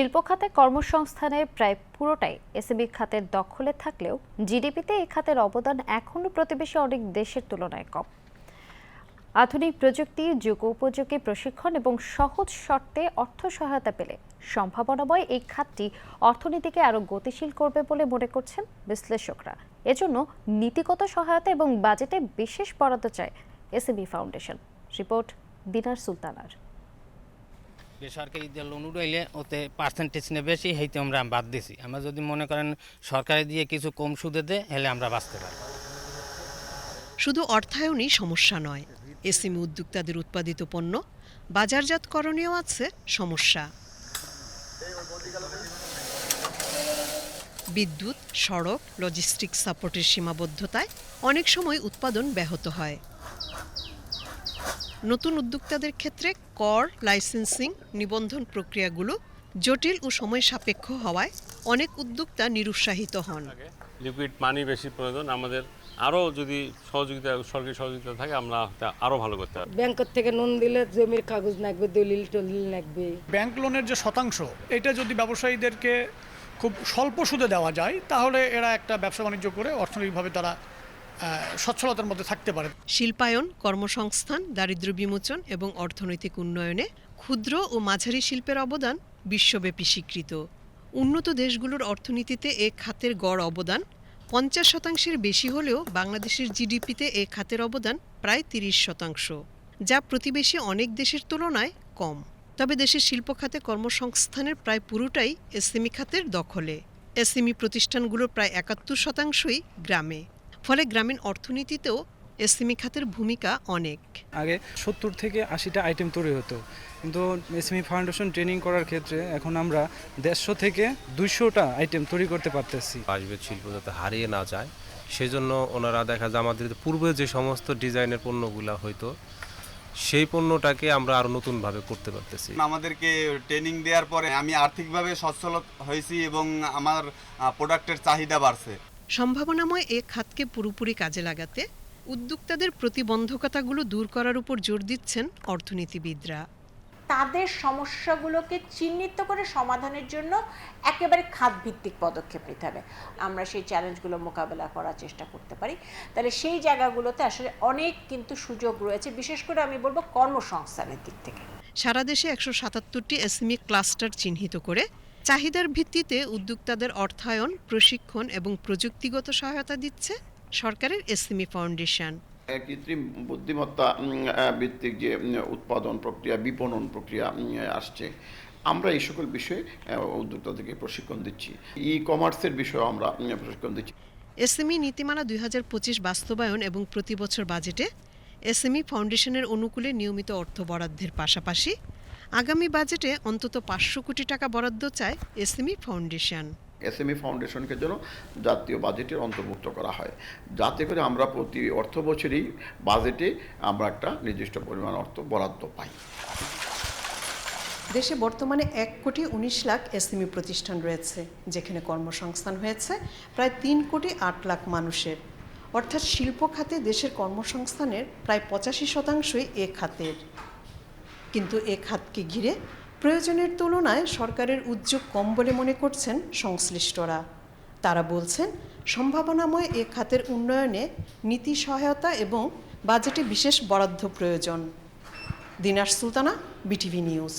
শিল্প খাতে কর্মসংস্থানের প্রায় পুরোটাই এসএমই খাতের দখলে থাকলেও জিডিপিতে এই খাতের অবদান এখনও প্রতিবেশী অনেক দেশের তুলনায় কম। আধুনিক প্রযুক্তি যুগ উপযোগী প্রশিক্ষণ এবং সহজ শর্তে অর্থ সহায়তা পেলে সম্ভাবনাময় এই খাতটি অর্থনীতিকে আরও গতিশীল করবে বলে মনে করছেন বিশ্লেষকরা। এজন্য নীতিগত সহায়তা এবং বাজেটে বিশেষ বরাদ্দ চায় এসএমই ফাউন্ডেশন। রিপোর্ট দিনার সুলতানার। বেসরকারি দিয়ে লোন উঠাইলে ওতে পার্সেন্টেজ নে বেশি, সেইতে আমরা বাদ দিছি। আমরা যদি মনে করেন সরকারে দিয়ে কিছু কম সুদে দে হলে আমরা বাঁচতে পারি শুধু অর্থায়নই সমস্যা নয় এসএমই উদ্যোক্তাদের উৎপাদিত পণ্য বাজারজাতকরণেও আছে সমস্যা। বিদ্যুৎ, সড়ক লজিস্টিক সাপোর্টের সীমাবদ্ধতায় অনেক সময় উৎপাদন ব্যাহত হয়। নতুন উদ্যোক্তাদের ক্ষেত্রে কর লাইসেন্সিং নিবন্ধন প্রক্রিয়াগুলো জটিল ও সময় সাপেক্ষ হওয়ায় অনেক উদ্যোক্তা নিরুৎসাহিত হন। লিকুইড মানি বেশি প্রয়োজন আমাদের আরও যদি সহযোগিতা সরকারি সহযোগিতা থাকে আমরা তা আরও ভালো করতে পারব। ব্যাংকের থেকে লোন দিলে জমির কাগজ লাগবে দলিল টলিল লাগবে ব্যাংক লোনের যে শতাংশ এটা যদি ব্যবসায়ীদেরকে খুব স্বল্প সুদে দেওয়া যায় তাহলে এরা একটা ব্যবসা বাণিজ্য করে অর্থনৈতিকভাবে তারা সচ্ছলতার মধ্যে থাকতে পারে। শিল্পায়ন, কর্মসংস্থান, দারিদ্র্য বিমোচন এবং অর্থনৈতিক উন্নয়নে ক্ষুদ্র ও মাঝারি শিল্পের অবদান বিশ্বব্যাপী স্বীকৃত। উন্নত দেশগুলোর অর্থনীতিতে এ খাতের গড় অবদান পঞ্চাশ শতাংশের বেশি হলেও বাংলাদেশের জিডিপিতে এ খাতের অবদান প্রায় তিরিশ শতাংশ, যা প্রতিবেশী অনেক দেশের তুলনায় কম। তবে দেশের শিল্প খাতে কর্মসংস্থানের প্রায় পুরোটাই এসএমই খাতের দখলে। এসএমই প্রতিষ্ঠানগুলোর প্রায় একাত্তর শতাংশই গ্রামে। ফলে গ্রামীণ অর্থনীতিতেও এসএমই খাতের ভূমিকা অনেক। আগে সত্তর থেকে আশিটা আইটেম তৈরি হতো। কিন্তু এসএমই ফাউন্ডেশন ট্রেনিং করার ক্ষেত্রে এখন আমরা দেড়শো থেকে দুইশোটা আইটেম তৈরি করতে পারতেছি। বাঁশবেত শিল্প যাতে হারিয়ে না যায় সেজন্য ওনারা দেখা যায় আমাদের পূর্বে যে সমস্ত ডিজাইনের পণ্যগুলো হয়তো সেই পণ্যটাকে আমরা আরও নতুনভাবে করতে পারতেছি। আমাদেরকে ট্রেনিং দেওয়ার পরে আমি আর্থিকভাবে সচ্ছল হয়েছি এবং আমার প্রোডাক্টের চাহিদা বাড়ছে। সম্ভাবনাময় এ খাতকে পুরোপুরি কাজে লাগাতে উদ্যোক্তাদের প্রতিবন্ধকতাগুলো দূর করার উপর জোর দিচ্ছেন অর্থনীতিবিদরা। তাদের সমস্যাগুলোকে চিহ্নিত করে সমাধানের জন্য একেবারে খাতভিত্তিক পদক্ষেপ নিতে হবে। আমরা সেই চ্যালেঞ্জগুলো মোকাবেলা করার চেষ্টা করতে পারি। তাহলে সেই জায়গাগুলোতে আসলে অনেক কিন্তু সুযোগ রয়েছে। বিশেষ করে আমি বলব কর্মসংস্থানের দিক থেকে। সারা দেশে একশো সাতাত্তরটি এসএমই ক্লাস্টার চিহ্নিত করে চাহিদার ভিত্তিতে উদ্যোক্তাদের অর্থায়ন প্রশিক্ষণ এবং প্রযুক্তিগত সহায়তা দিচ্ছে সরকারের এসএমই ফাউন্ডেশন। কৃত্রিম বুদ্ধিমত্তা ভিত্তিক যে উৎপাদন প্রক্রিয়া বিপণন প্রক্রিয়া আসছে। আমরা এই সকল বিষয়ে উদ্যোক্তাদেরকে প্রশিক্ষণ দিচ্ছি। ই কমার্সের বিষয়ে আমরা প্রশিক্ষণ দিচ্ছি। এসএমই নীতিমালা দুই হাজার পঁচিশ বাস্তবায়ন এবং প্রতি বছর বাজেটে এসএমই ফাউন্ডেশনের অনুকূলে নিয়মিত অর্থ বরাদ্দের পাশাপাশি আগামী বাজেটে অন্তত পাঁচশো কোটি টাকা বরাদ্দ চায় এসএমই ফাউন্ডেশন। এসএমই ফাউন্ডেশনকে যেন জাতীয় বাজেটের অন্তর্ভুক্ত করা হয়। যাতে করে আমরা প্রতি অর্থ বছরেই বাজেটে আমরা একটা নির্দিষ্ট পরিমাণ অর্থ বরাদ্দ পাই। দেশে বর্তমানে এক কোটি উনিশ লাখ এসএমই প্রতিষ্ঠান রয়েছে যেখানে কর্মসংস্থান হয়েছে প্রায় তিন কোটি আট লাখ মানুষের। অর্থাৎ শিল্প খাতে দেশের কর্মসংস্থানের প্রায় পঁচাশি শতাংশই এ খাতের। কিন্তু এ খাতকে ঘিরে প্রয়োজনের তুলনায় সরকারের উদ্যোগ কম বলে মনে করছেন সংশ্লিষ্টরা। তারা বলছেন, সম্ভাবনাময় এ খাতের উন্নয়নে নীতি সহায়তা এবং বাজেটে বিশেষ বরাদ্দ প্রয়োজন। Dinar Sultana, BTV news.